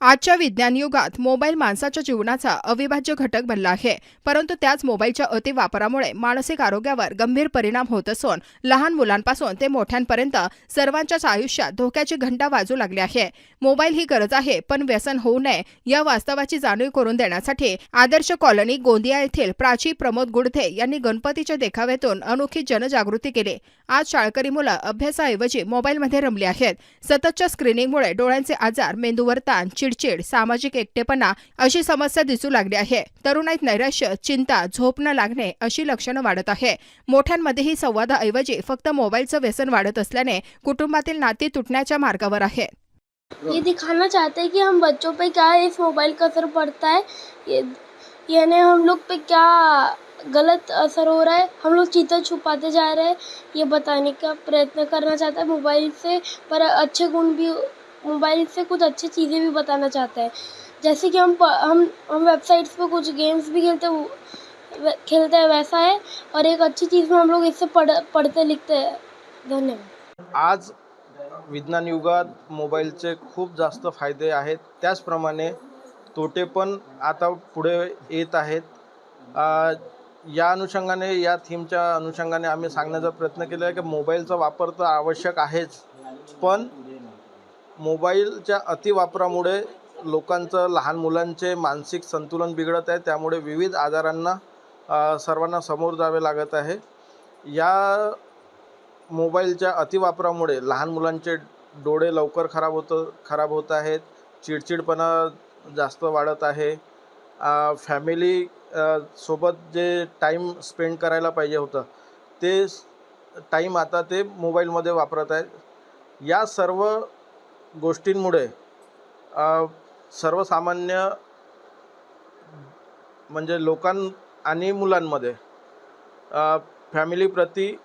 आजच्या विज्ञान युगात मोबाईल माणसाच्या जीवनाचा अविभाज्य घटक बनला आहे. परंतु त्याच मोबाईलच्या अतिवापरामुळे मानसिक आरोग्यावर गंभीर परिणाम होत असून लहान मुलांपासून ते मोठ्यांपर्यंत सर्वांच्याच आयुष्यात धोक्याची घंटा वाजू लागली आहे. मोबाईल ही गरज आहे पण व्यसन होऊ नये या वास्तवाची जाणीव करून देण्यासाठी आदर्श कॉलनी गोंदिया येथील प्राची प्रमोद गुडथे यांनी गणपतीच्या देखाव्यातून अनोखी जनजागृती केली. आज शाळकरी मुलं अभ्यासाऐवजी मोबाईलमध्ये रमली आहेत. सततच्या स्क्रीनिंगमुळे डोळ्यांचे आजार मेंदूवर ताण चिडचिड सामाजिक एकटेपणा अशी समस्या दिसू लागली आहे. तरुणाईत नैराश्य चिंता झोप न लागणे अशी लक्षणं वाढत आहे. मोठ्यांमध्येही संवादाऐवजी फक्त मोबाईलचं व्यसन वाढत असल्याने कुटुंबातील नाती तुटण्याच्या मार्गावर आहे. ये दिखाना चाहते हैं कि हम बच्चों पे क्या इस मोबाइल का असर पड़ता है? ये यानी हम लोग पे क्या गलत असर हो रहा है? हम लोग चीज़ें छुपाते जा रहे हैं। ये बताने का प्रयत्न करना चाहता है मोबाइल से पर अच्छे गुण भी मोबाइल से कुछ अच्छी चीज़ें भी बताना चाहता है। जैसे कि हम प- हम हम वेबसाइट्स पे कुछ गेम्स भी खेलते खेलते हैं वैसा है। और एक अच्छी चीज़ में हम लोग इससे पढ़ पढ़ते लिखते हैं। धन्यवाद। आज विज्ञान युगात मोबाईलचे खूप जास्त फायदे आहेत. त्याचप्रमाणे तोटे पण आता पुढे येत आहेत. या अनुषंगाने या थीमच्या अनुषंगाने आम्ही सांगण्याचा प्रयत्न केला आहे की मोबाईलचा वापर तर आवश्यक आहेच. पण मोबाईलच्या अतिवापरामुळे लोकांचं लहान मुलांचे मानसिक संतुलन बिघडत आहे. त्यामुळे विविध आजारांना सर्वांना समोर जावे लागत आहे. या मोबाईलच्या अतिवापरामुळे लहान मुलांचे डोळे लवकर खराब होतं खराब होत आहेत. चिडचिडपणा जास्त वाढत आहे. फॅमिली सोबत जे टाईम स्पेंड करायला पाहिजे होतं ते टाईम आता ते मोबाईलमध्ये वापरत आहेत. या सर्व गोष्टींमुळे सर्वसामान्य म्हणजे लोकां आणि मुलांमध्ये फॅमिलीप्रती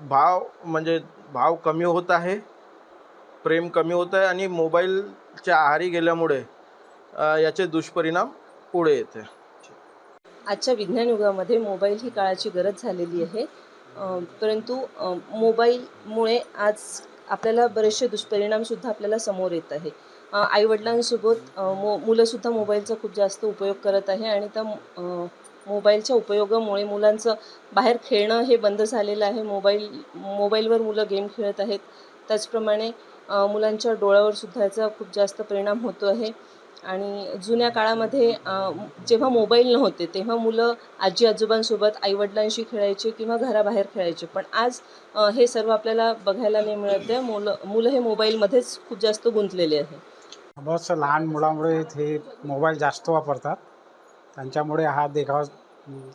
भाव म्हणजे भाव कमी होत आहे प्रेम कमी होत आहे आणि मोबाईलच्या आहारी गेल्यामुळे याचे दुष्परिणाम पुढे येते. आजच्या विज्ञान युगामध्ये मोबाईल ही काळाची गरज झालेली आहे. परंतु मोबाईलमुळे आज आपल्याला बरेचसे दुष्परिणामसुद्धा आपल्याला समोर येत आहे. आईवडिलांसोबत मो मुलंसुद्धा मोबाईलचा खूप जास्त उपयोग करत आहे आणि त्या मोबाईलच्या उपयोगामुळे मुलांचं बाहेर खेळणं हे बंद झालेलं आहे. मोबाईल मोबाईलवर मुलं गेम खेळत आहेत. त्याचप्रमाणे मुलांच्या डोळ्यावरसुद्धा याचा खूप जास्त परिणाम होतो आहे. आणि जुन्या काळामध्ये जेव्हा मोबाईल नव्हते तेव्हा मुलं आजी आजोबांसोबत आईवडिलांशी खेळायचे किंवा घराबाहेर खेळायचे. पण आज हे सर्व आपल्याला बघायला नाही मिळत आहे. मुलं मुलं हे मोबाईलमध्येच खूप जास्त गुंतलेले आहे. बस लहान मुलामुळे ते मोबाईल जास्त वापरतात. त्यांच्यामुळे हा देखावा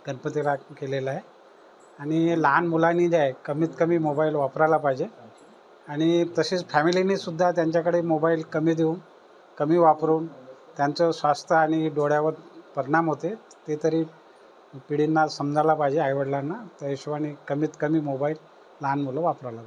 गणपतीला केलेला आहे. आणि लहान मुलांनी जे आहे कमीत कमी मोबाईल वापरायला पाहिजे. आणि तसेच फॅमिलीनीसुद्धा त्यांच्याकडे मोबाईल कमी देऊन कमी वापरून त्यांचं स्वास्थ्य आणि डोळ्यावर परिणाम होते ते तरी पिढींना समजायला पाहिजे आईवडिलांना. त्या हिशोबाने कमीत कमी मोबाईल लहान मुलं वापरायला पाहिजे.